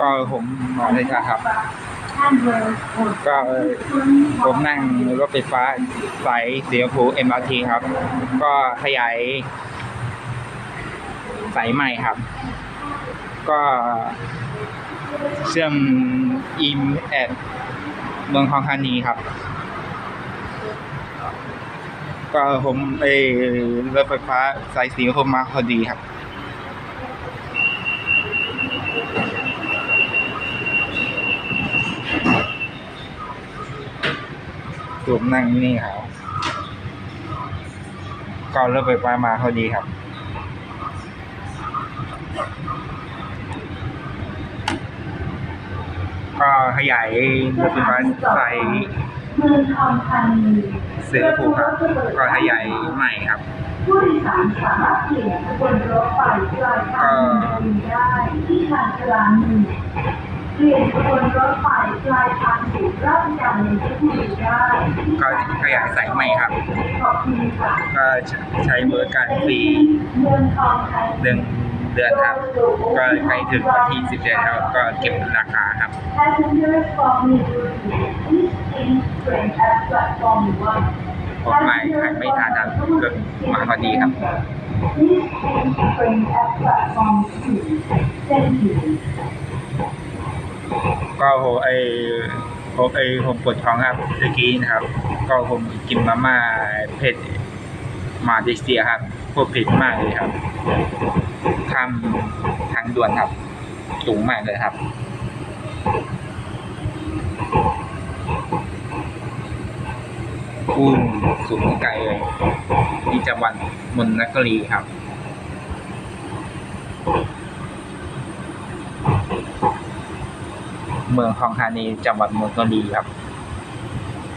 ก็ผมหมอเลยครับ ก็ผมนั่งรถไฟฟ้าสายสีชมพู MRT ครับ ก็ขยายสายใหม่ครับ ก็เชื่อมอิมแอดเมืองทองธานีครับ ก็ผมไปรถไฟฟ้าสายสีชมพูมาพอดีครับ ผมนั่งนี่ครับก็รถไฟฟ้ามาพอดีครับก็ขยายรถไฟฟ้าสายเมือองธานีเสือผูกครับ ก็ขยายใหม่ครับผู้โดยสารสามารถเปลี่ยนบนรถไฟปลายทางได้ที่ชานชาลาหนึ่ง เปลี่ยนขบวนรถไฟปลายทางสู่ราชการในที่บุรีได้ที่ก็ขยายสายใหม่ครับ ขอบคุณค่ะก็ใช้บริการฟรีเมืองทองธานีหนึ่งเดือนครับ ก็ใกล้ถึงวันที่10เดือนแล้วก็เก็บราคาครับ Passengers from New Jersey, please change train at platform one. ผมไม่ไม่ทานครับก็มาพอดีครับ Please change train at platform two. Thank you. ก็โหไอผมไอผมปวดท้องครับเมื่อกี้นะครับ ก็ผมกินมาม่าเผ็ดมาเลเซียครับพวกเผ็ดมากเลยครับข้ามทางด่วนครับสูงมากเลยครับอู้สูงไกลเลยที่จังหวัดมนนครีครับ เมืองทองธานีจังหวัดมนนครีครับ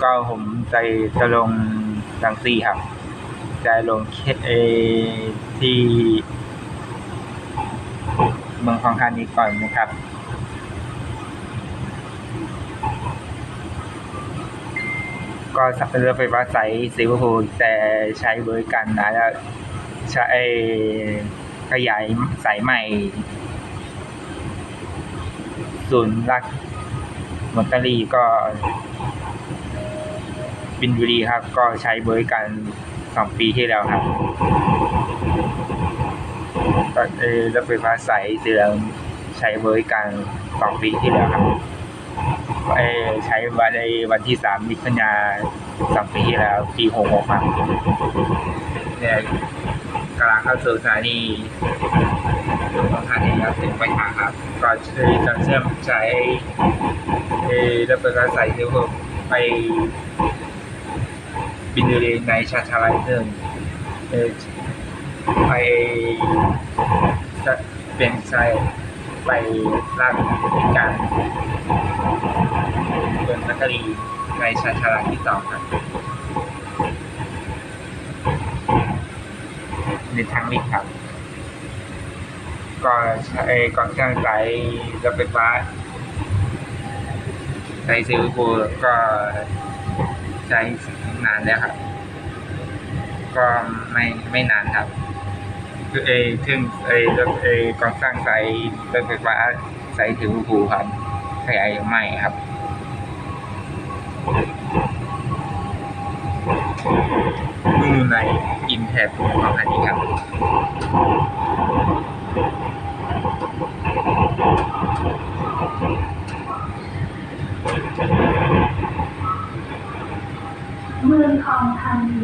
ก็ผมใจจะลงดังซี่ครับจะลงเคเอที่ เมืองทองธานีก่อนนะครับก็สับเป็นรถไฟฟ้าสายสีชมพูแต่ใช้บริการนะแล้วใช้ขยายสายใหม่ ศูนย์รักมอนตารีก็บินบุรีครับ ก็ใช้บริการสองปีที่แล้วครับก็เออรถไฟฟ้าสายสีเหลืองใช้บริการสองปีที่แล้วครับเออใช้วันในวันที่สามมิถุนาสองปีที่แล้วปีหกหกครับเนี่ย กำลังเข้าสู่สถานีของทานีครับถึงไปทางครับก็คือจะเชื่อมใช้เออรถไฟฟ้าสายสีเหลืองไปบินบุรียนในชาชาไลัยหนึ่งเอ่อไปจะเป็นใจไปลาดการเมืองนักเรียนในชาชาไลที่สองครับ ในทางลิฟต์ครับก็ใช้ก่อนเครื่องสายรถไฟฟ้าสายสีชมพูก็ใช้นานแล้วครับ ก็ไม่ไม่นานครับคือเอเครื่องเอรถเอกองสร้างสายรถไฟฟ้าสายถือผูครับขยายใหม่ครับดูใน อินแท็บของอันนี้ครับเมืองทองธานี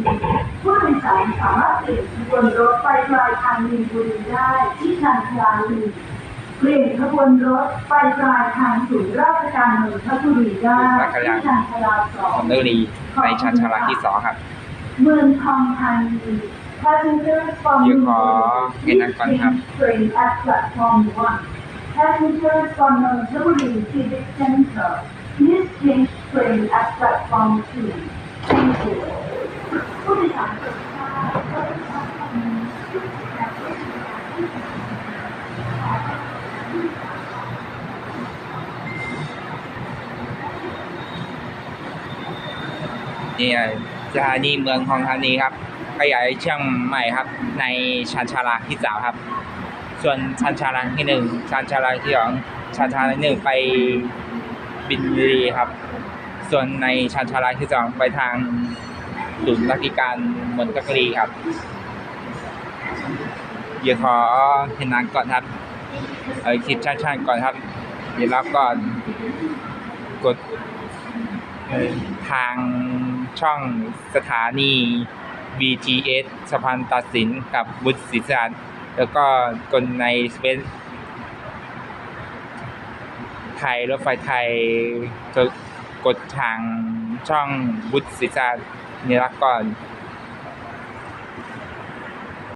ผู้โดยสารสามารถเปลี่ยนขบวนรถไฟปลายทางมีนบุรีได้ที่ชานชาลาหนึ่งเปลี่ยนขบวนรถไฟปลายทางสู่ราชการเมืองทบุรีได้ที่ชานชาลาสองคอนเดอรีในชั้นชาลาที่สองครับ เมืองทองธานี Passengers from เดี๋ยวขอให้นั่งก่อนครับ train at platform one Passengers from Nonthaburi Civic Center please change train at platform two Thank you ผู้โดยสารทุกท่านก็ได้รับคำนี้จากผู้บริการที่ นี่สถานีเมืองทองธานีครับ ขยายเชื่อมใหม่ครับ ในชานชาลาที่สามครับ ส่วนชานชาลาที่หนึ่งชานชาลาที่สองชานชาลาหนึ่งไปบินบุรีครับ ส่วนในชานชาลาที่สองไปทางศูนย์ราชการมนตกรีครับเดี๋ยวขอเห็นนางก่อนครับเออคลิปชัดๆก่อนครับเดี๋ยวรับก่อนกดทางช่องสถานี BTS สะพานตัดสินกับบุตรศิษานแล้วก็กดในสเปนไทยรถไฟไทยกดกดทางช่องบุตรศิษานนี่ละก่อน